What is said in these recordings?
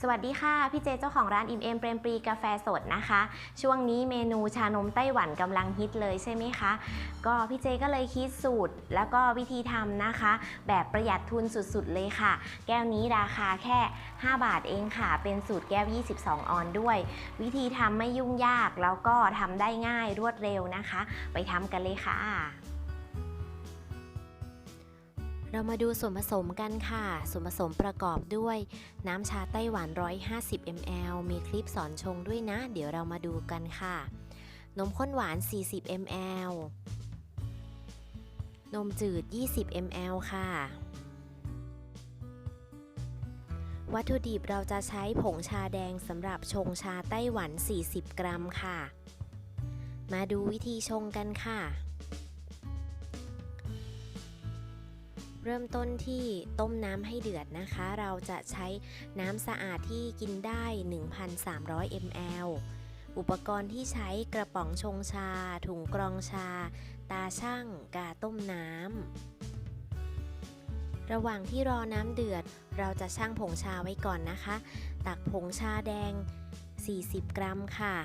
สวัสดีค่ะ พี่เจเจ้าของร้านอิมเอมเปรมปรีกาแฟสดนะคะ ช่วงนี้เมนูชานมไต้หวันกำลังฮิตเลยใช่ไหมคะ ก็พี่เจก็เลยคิดสูตร แล้วก็วิธีทำนะคะ แบบประหยัดทุนสุดๆเลยค่ะ แก้วนี้ราคาแค่ 5 บาทเองค่ะ เป็นสูตรแก้ว 22 ออนด้วย วิธีทำไม่ยุ่งยากแล้วก็ทำได้ง่ายรวดเร็วนะคะ ไปทำกันเลยค่ะ เรามาดูส่วนผสมกันค่ะ ส่วนผสมประกอบด้วย น้ำชาไต้หวัน 150 ml มีคลิปสอนชงด้วยนะ เดี๋ยวเรามาดูกันค่ะ นมข้นหวาน 40 ml นมจืด 20 ml ค่ะ วัตถุดิบเราจะใช้ผงชาแดงสำหรับชงชาไต้หวัน 40 กรัมค่ะ มาดูวิธีชงกันค่ะ เริ่มต้นที่ต้มน้ำให้เดือดนะคะ เราจะใช้น้ำสะอาดที่กินได้ 1,300 ml อุปกรณ์ที่ใช้กระป๋องชงชา ถุงกรองชา ตาช่างกาต้มน้ำ ระหว่างที่รอน้ำเดือด เราจะชั่งผงชาไว้ก่อนนะคะ ตักผงชาแดง 40 กรัมค่ะ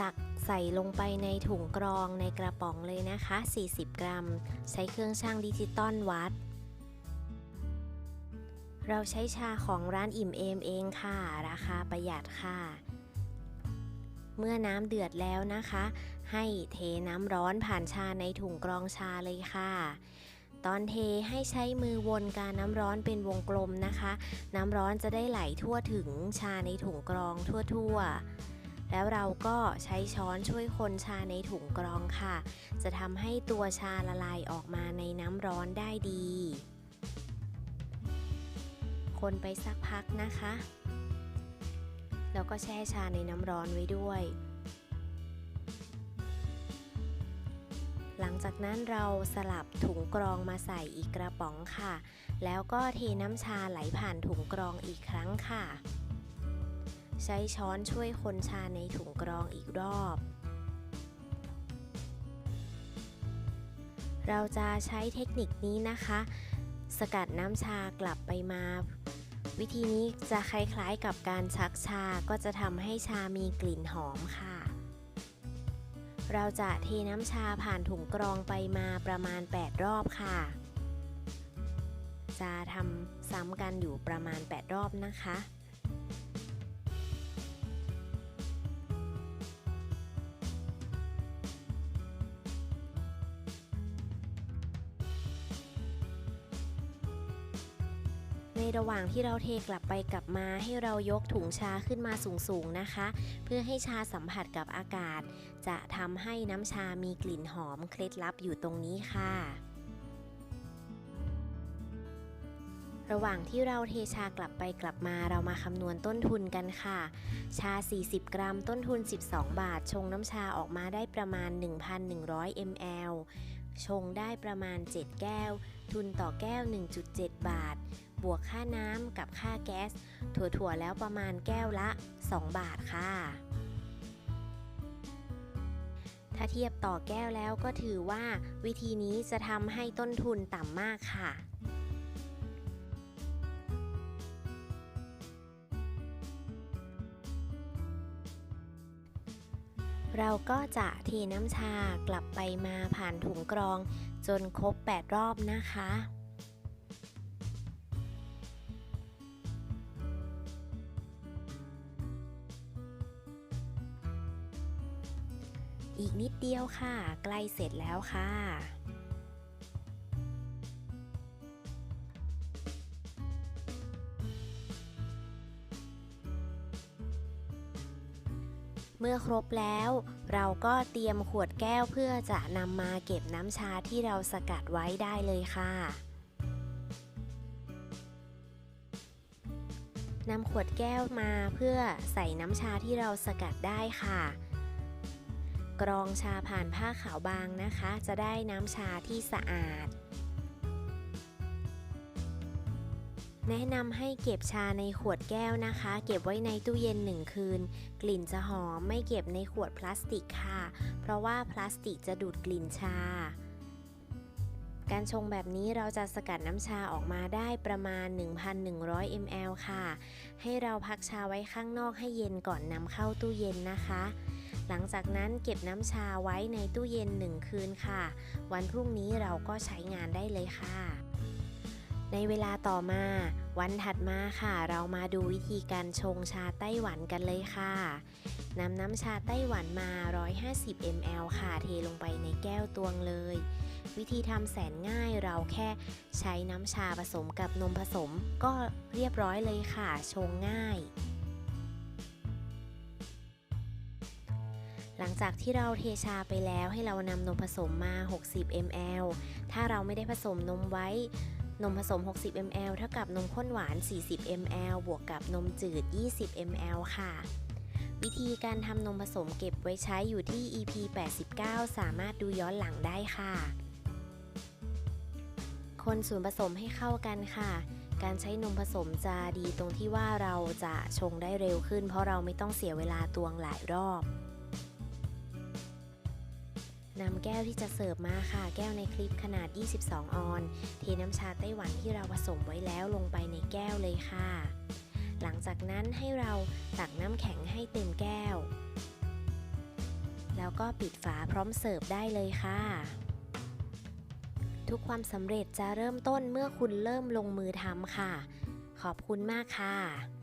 ตัก ใส่ลงไปในถุงกรองในกระป๋องเลยนะคะ 40 กรัม ใช้เครื่องช่างดิจิตอลวัด เราใช้ชาของร้านอิ่มเอมเองค่ะ ราคาประหยัดค่ะ เมื่อน้ำเดือดแล้วนะคะ ให้เทน้ำร้อนผ่านชาในถุงกรองชาเลยค่ะ ตอนเทให้ใช้มือวนการน้ำร้อนเป็นวงกลมนะคะ น้ำร้อนจะได้ไหลทั่วถึงชาในถุงกรองทั่วๆ แล้วเราก็ใช้ช้อนช่วยคนชาในถุงกรองค่ะ จะทำให้ตัวชาละลายออกมาในน้ำร้อนได้ดี คนไปสักพักนะคะ แล้วก็แช่ชาในน้ำร้อนไว้ด้วย หลังจากนั้นเราสลับถุงกรองมาใส่อีกกระป๋องค่ะ แล้วก็เทน้ำชาไหลผ่านถุงกรองอีกครั้งค่ะ ใช้ช้อนช่วยคนชาในถุงกรองอีกรอบ เราจะใช้เทคนิคนี้นะคะ สกัดน้ำชากลับไปมา วิธีนี้จะคล้ายๆกับการชักชาก็จะทำให้ชามีกลิ่นหอมค่ะ เราจะเทน้ำชาผ่านถุงกรองไปมาประมาณ 8 รอบค่ะ จะทำซ้ำกันอยู่ประมาณ 8 รอบนะคะ ในระหว่างที่เราเทกลับไปกลับมาให้เรายกถุงชาขึ้นมาสูงๆนะคะ เพื่อให้ชาสัมผัสกับอากาศ จะทำให้น้ำชามีกลิ่นหอมเคล็ดลับอยู่ตรงนี้ค่ะ ระหว่างที่เราเทชากลับไปกลับมาเรามาคำนวณต้นทุนกันค่ะ ชา 40 กรัม ต้นทุน 12 บาท ชงน้ำชาออกมาได้ประมาณ 1,100 ml ชงได้ประมาณ 7 แก้ว ทุนต่อแก้ว 1.7 บาท บวกค่าน้ำกับค่าแก๊ส ถั่วๆแล้วประมาณแก้วละ 2 บาทค่ะ ถ้าเทียบต่อแก้วแล้วก็ถือว่าวิธีนี้จะทำให้ต้นทุนต่ำมากค่ะเราก็จะเทน้ำชากลับไปมาผ่านถุงกรองจนครบ 8 รอบนะคะ อีกนิดเดียวค่ะ ใกล้เสร็จแล้วค่ะ เมื่อครบแล้ว เราก็เตรียมขวดแก้วเพื่อจะนำมาเก็บน้ำชาที่เราสกัดไว้ได้เลยค่ะนำขวดแก้วมาเพื่อใส่น้ำชาที่เราสกัดได้ค่ะ กรองชาผ่านผ้าขาวบางนะคะ จะได้น้ำชาที่สะอาด แนะนำให้เก็บชาในขวดแก้วนะคะ เก็บไว้ในตู้เย็นหนึ่งคืน กลิ่นจะหอมไม่เก็บในขวดพลาสติกค่ะ เพราะว่าพลาสติกจะดูดกลิ่นชาการชงแบบนี้เราจะสกัดน้ำชาออกมาได้ประมาณ 1,100 ml ค่ะ ให้เราพักชาไว้ข้างนอกให้เย็นก่อนนำเข้าตู้เย็นนะคะ หลังจากนั้นเก็บน้ำชาไว้ในตู้เย็น 1 คืนค่ะ วันพรุ่งนี้เราก็ใช้งานได้เลยค่ะ ในเวลาต่อมา วันถัดมาค่ะ เรามาดูวิธีการชงชาไต้หวันกันเลยค่ะนำน้ำชาไต้หวันมา 150 ml ค่ะ เทลงไปในแก้วตวงเลย วิธีทำแสนง่ายเราแค่ใช้น้ำชาผสมกับนมผสม ก็เรียบร้อยเลยค่ะ ชงง่าย หลังจากที่เราเทชาไปแล้วให้เรานำนมผสมมา 60 ml ถ้าเราไม่ได้ผสมนมไว้ นมผสม 60 ml เท่ากับนมข้นหวาน 40 ml บวกกับนมจืด 20 ml ค่ะ วิธีการทำนมผสมเก็บไว้ใช้อยู่ที่ EP 89 สามารถดูย้อนหลังได้ค่ะ คนส่วนผสมให้เข้ากันค่ะการใช้นมผสมจะดีตรงที่ว่าเราจะชงได้เร็วขึ้น เพราะเราไม่ต้องเสียเวลาตวงหลายรอบ นำแก้วที่จะเสิร์ฟมาค่ะ แก้วในคลิปขนาด 22 ออน เทน้ำชาไต้หวันที่เราผสมไว้แล้วลงไปในแก้วเลยค่ะ หลังจากนั้นให้เราตักน้ำแข็งให้เต็มแก้ว แล้วก็ปิดฝาพร้อมเสิร์ฟได้เลยค่ะ ทุกความสำเร็จจะเริ่มต้นเมื่อคุณเริ่มลงมือทำค่ะ ขอบคุณมากค่ะ